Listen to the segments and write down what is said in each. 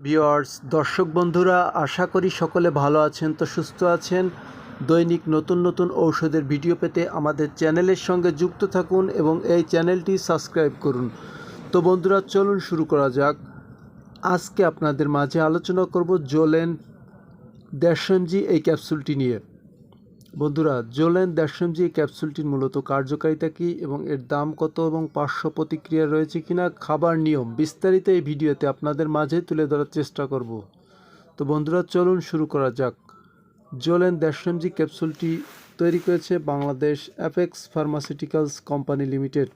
Viewers দর্শক বন্ধুরা, আশা করি সকলে ভালো আছেন তো সুস্থ আছেন। দৈনিক নতুন নতুন ঔষধের ভিডিও পেতে আমাদের চ্যানেলের সঙ্গে যুক্ত থাকুন এবং এই চ্যানেলটি সাবস্ক্রাইব করুন। তো বন্ধুরা, চলুন শুরু করা যাক। আজকে আপনাদের মাঝে আলোচনা করব জোলেন দেশনজি এই ক্যাপসুলটি নিয়ে। বন্ধুরা, জোলেন দেড়শমজি এই ক্যাপসুলটির মূলত কার্যকারিতা কী এবং এর দাম কত এবং পার্শ্ব প্রতিক্রিয়া রয়েছে কিনা খাবার নিয়ম বিস্তারিত এই ভিডিওতে আপনাদের মাঝে তুলে ধরার চেষ্টা করব। তো বন্ধুরা, চলুন শুরু করা যাক। জোলেন দেড়শমজি ক্যাপসুলটি তৈরি করেছে Bangladesh Apex pharmaceuticals company limited.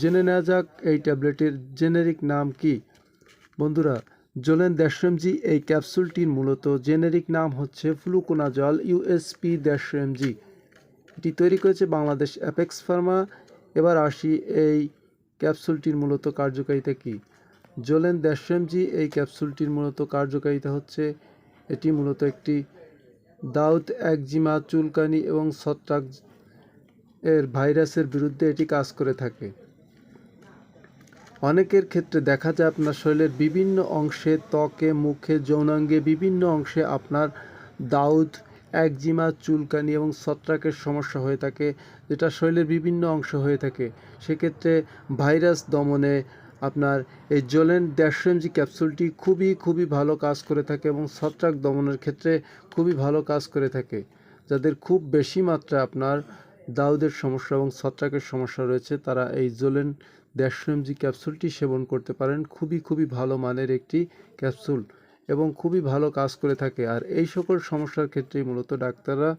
জেনে নেওয়া যাক এই ট্যাবলেটের জেনেরিক নাম কি। বন্ধুরা জোলেন দেড়শোএমজি এই ক্যাপসুলটির মূলত জেনেরিক নাম হচ্ছে ফ্লুকোনাজল ইউএসপি দেড়শোএমজি এটি তৈরি করেছে বাংলাদেশ অ্যাপেক্স ফার্মা। এবার আসি এই ক্যাপসুলটির মূলত কার্যকারিতা কি। জোলেন দেড়শোএমজি এই ক্যাপসুলটির মূলত কার্যকারিতা হচ্ছে এটি মূলত একটি দাউদ, একজিমা, চুলকানি এবং ছত্রাক এর ভাইরাসের বিরুদ্ধে এটি কাজ করে থাকে। অনেকের ক্ষেত্রে দেখা যায় আপনার শরীরের বিভিন্ন অংশে ত্বকে, মুখে, যৌনাঙ্গে বিভিন্ন অংশে আপনার দাউদ, একজিমা, চুলকানি এবং ছত্রাকের সমস্যা হয়ে থাকে, যেটা শরীরের বিভিন্ন অংশ হয়ে থাকে। সেক্ষেত্রে ভাইরাস দমনে আপনার এই জোলেন দেড়শোএমজি ক্যাপসুলটি খুবই খুবই ভালো কাজ করে থাকে এবং ছত্রাক দমনের ক্ষেত্রে খুবই ভালো কাজ করে থাকে, যাদের খুব বেশি মাত্রায় আপনার দাউদের সমস্যা এবং ছত্রাকের সমস্যা রয়েছে, তারা এই জোলেন দেড়শো এমজি ক্যাপসুলটি সেবন করতে পারেন। খুবই খুবই ভালো মানের একটি ক্যাপসুল এবং খুবই ভালো কাজ করে থাকে। আর এই সকল সমস্যার ক্ষেত্রেই মূলত ডাক্তাররা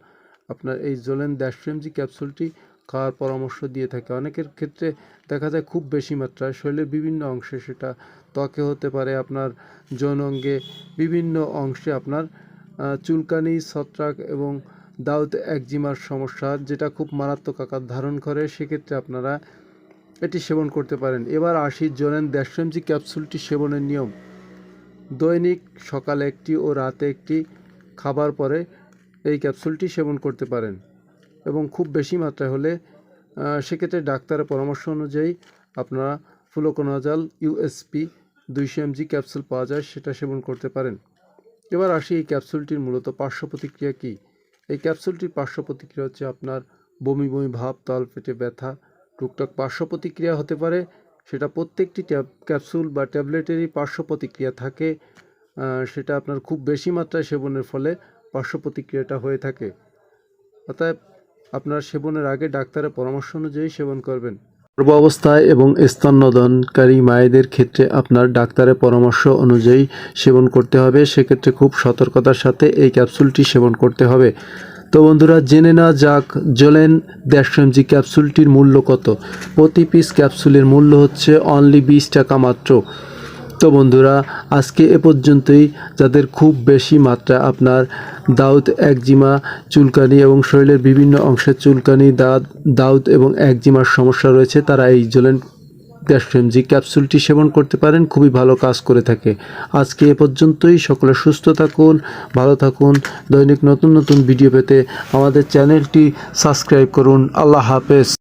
আপনার এই জোলেন দেড়শো এমজি ক্যাপসুলটি খাওয়ার পরামর্শ দিয়ে থাকে। অনেকের ক্ষেত্রে দেখা যায় খুব বেশি মাত্রায় শরীরের বিভিন্ন অংশে সেটা ত্বকে হতে পারে, আপনার যৌন অঙ্গে বিভিন্ন অংশে আপনার চুলকানি, ছত্রাক এবং দাউদ একজিমার সমস্যা যেটা খুব মারাত্মক আকার ধারণ করে। সেক্ষেত্রে আপনারা এটি সেবন করতে পারেন। এবার আসি জোলেন দেড়শো এমজি ক্যাপসুলটি সেবনের নিয়ম। দৈনিক সকালে একটি ও রাতে একটি খাবার পরে এই ক্যাপসুলটি সেবন করতে পারেন এবং খুব বেশি মাত্রায় হলে সেক্ষেত্রে ডাক্তারের পরামর্শ অনুযায়ী আপনারা ফ্লোকোনাজাল ইউএসপি দুইশো এমজি ক্যাপসুল পাওয়া যায়, সেটা সেবন করতে পারেন। এবার আসি এই ক্যাপসুলটির মূলত পার্শ্ব প্রতিক্রিয়া কী? এই ক্যাপসুলটির পার্শ্ব প্রতিক্রিয়া হচ্ছে আপনার বমি বমি ভাব, তল পেটে ব্যথা টুকটাক পার্শ্ব প্রতিক্রিয়া হতে পারে। সেটা প্রত্যেকটি ক্যাপসুল বা ট্যাবলেটেরই পার্শ্ব প্রতিক্রিয়া থাকে সেটা আপনার খুব বেশি মাত্রায় সেবনের ফলে পার্শ্ব প্রতিক্রিয়াটা হয়ে থাকে। অতএব আপনার সেবনের আগে ডাক্তারের পরামর্শ অনুযায়ী সেবন করবেন। গর্ভ অবস্থায় এবং স্তন্যদানকারী মায়েদের ক্ষেত্রে আপনার ডাক্তারের পরামর্শ অনুযায়ী সেবন করতে হবে। সেক্ষেত্রে খুব সতর্কতার সাথে এই ক্যাপসুলটি সেবন করতে হবে। তো বন্ধুরা, জেনে না যাক, জোলেন দেড়শো এমজি ক্যাপসুলটির মূল্য কত? প্রতি পিস ক্যাপসুলের মূল্য হচ্ছে অনলি বিশ টাকা মাত্র। তো বন্ধুরা, আজকে এ পর্যন্তই। যাদের খুব বেশি মাত্রা, আপনার দাউদ একজিমা চুলকানি এবং শরীরের বিভিন্ন অংশের চুলকানি দাঁত দাউদ এবং একজিমার সমস্যা রয়েছে, তারা এই জোলেন দেড়শো এমজি ক্যাপসুলটি সেবন করতে পারেন, খুবই ভালো কাজ করে থাকে। আজকে এ পর্যন্তই। সকলে সুস্থ থাকুন, ভালো থাকুন। দৈনিক নতুন নতুন ভিডিও পেতে আমাদের চ্যানেলটি সাবস্ক্রাইব করুন। আল্লাহ হাফেজ।